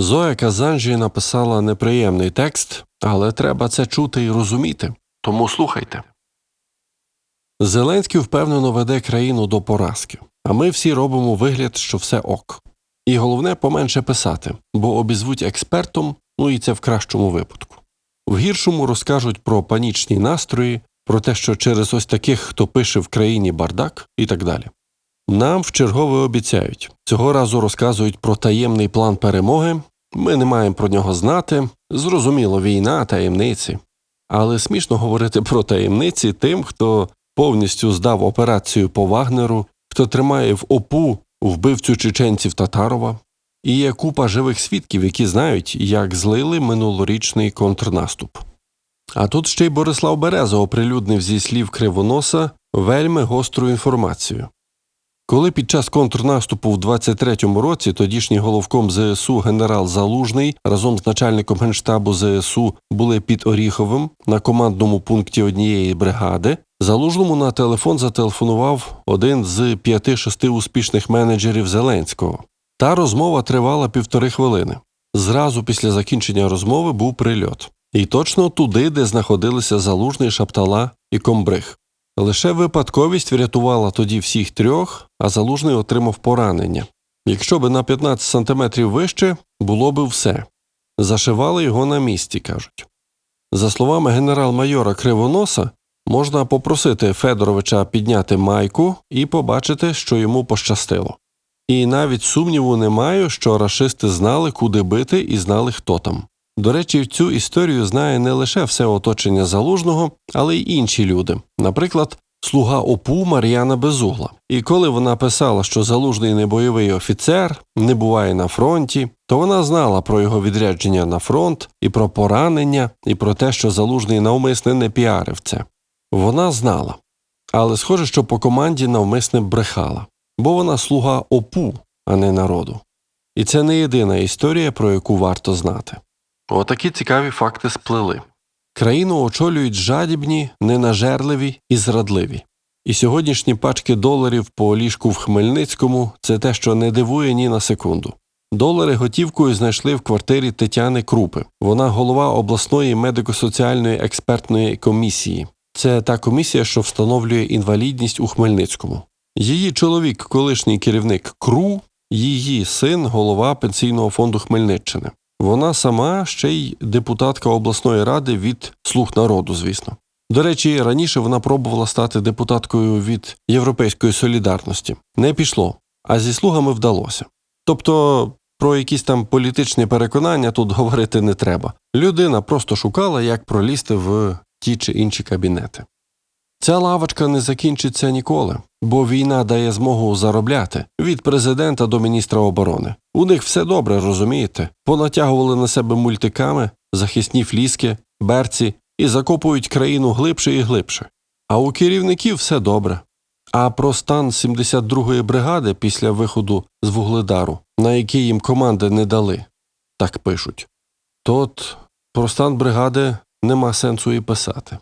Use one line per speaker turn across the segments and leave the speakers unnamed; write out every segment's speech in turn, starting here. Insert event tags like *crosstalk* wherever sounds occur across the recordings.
Зоя Казанжі написала неприємний текст, але треба це чути і розуміти. Тому слухайте. Зеленський впевнено веде країну до поразки, а ми всі робимо вигляд, що все ок. І головне поменше писати, бо обізвуть експертом, ну і це в кращому випадку. В гіршому розкажуть про панічні настрої, про те, що через ось таких, хто пише в країні бардак і так далі. Нам в чергове обіцяють цього разу розказують про таємний план перемоги. Ми не маємо про нього знати. Зрозуміло, війна, таємниці. Але смішно говорити про таємниці тим, хто повністю здав операцію по Вагнеру, хто тримає в ОПУ вбивцю чеченців Татарова, і є купа живих свідків, які знають, як злили минулорічний контрнаступ. А тут ще й Борислав Береза оприлюднив зі слів Кривоноса вельми гостру інформацію. Коли під час контрнаступу в 23-му році тодішній головком ЗСУ генерал Залужний разом з начальником генштабу ЗСУ були під Оріховим на командному пункті однієї бригади, Залужному на телефон зателефонував один з п'яти-шести успішних менеджерів Зеленського. Та розмова тривала півтори хвилини. Зразу після закінчення розмови був прильот. І точно туди, де знаходилися Залужний, Шаптала і Комбриг. Лише випадковість врятувала тоді всіх трьох, а залужний отримав поранення. Якщо би на 15 сантиметрів вище, було би все. Зашивали його на місці, кажуть. За словами генерал-майора Кривоноса, можна попросити Федоровича підняти майку і побачити, що йому пощастило. І навіть сумніву не маю, що рашисти знали, куди бити, і знали, хто там. До речі, цю історію знає не лише все оточення залужного, але й інші люди, наприклад, слуга ОПУ Мар'яна Безугла. І коли вона писала, що залужний не бойовий офіцер, не буває на фронті, то вона знала про його відрядження на фронт, і про поранення, і про те, що залужний навмисне не піарив це. Вона знала. Але схоже, що по команді навмисне брехала, бо вона слуга ОПУ, а не народу. І це не єдина історія, про яку варто знати. Отакі цікаві факти сплели. Країну очолюють жадібні, ненажерливі і зрадливі. І сьогоднішні пачки доларів по ліжку в Хмельницькому це те, що не дивує ні на секунду. Долари готівкою знайшли в квартирі Тетяни Крупи. Вона голова обласної медико-соціальної експертної комісії. Це та комісія, що встановлює інвалідність у Хмельницькому. Її чоловік, колишній керівник КРУ, її син, голова пенсійного фонду Хмельниччини. Вона сама ще й депутатка обласної ради від слуг народу, звісно. До речі, раніше вона пробувала стати депутаткою від Європейської солідарності. Не пішло, а зі слугами вдалося. Тобто про якісь там політичні переконання тут *laughs* говорити не треба. Людина просто шукала, як пролізти в ті чи інші кабінети. Ця лавочка не закінчиться ніколи, бо війна дає змогу заробляти від президента до міністра оборони. У них все добре, розумієте? Понатягували на себе мультиками, захисні фліски, берці і закопують країну глибше і глибше. А у керівників все добре. А про стан 72-ї бригади після виходу з Вугледару, на який їм команди не дали, так пишуть. То от про стан бригади нема сенсу і писати.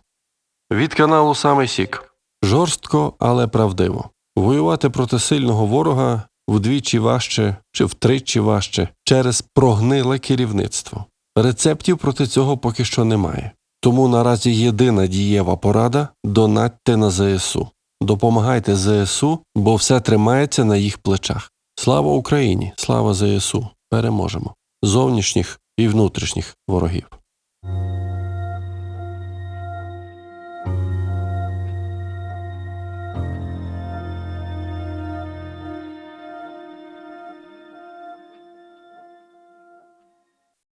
Від каналу Саме Сік. Жорстко, але правдиво. Воювати проти сильного ворога вдвічі важче чи втричі важче через прогниле керівництво. Рецептів проти цього поки що немає. Тому наразі єдина дієва порада донатьте на ЗСУ. Допомагайте ЗСУ, бо все тримається на їх плечах. Слава Україні! Слава ЗСУ! Переможемо! Зовнішніх і внутрішніх ворогів.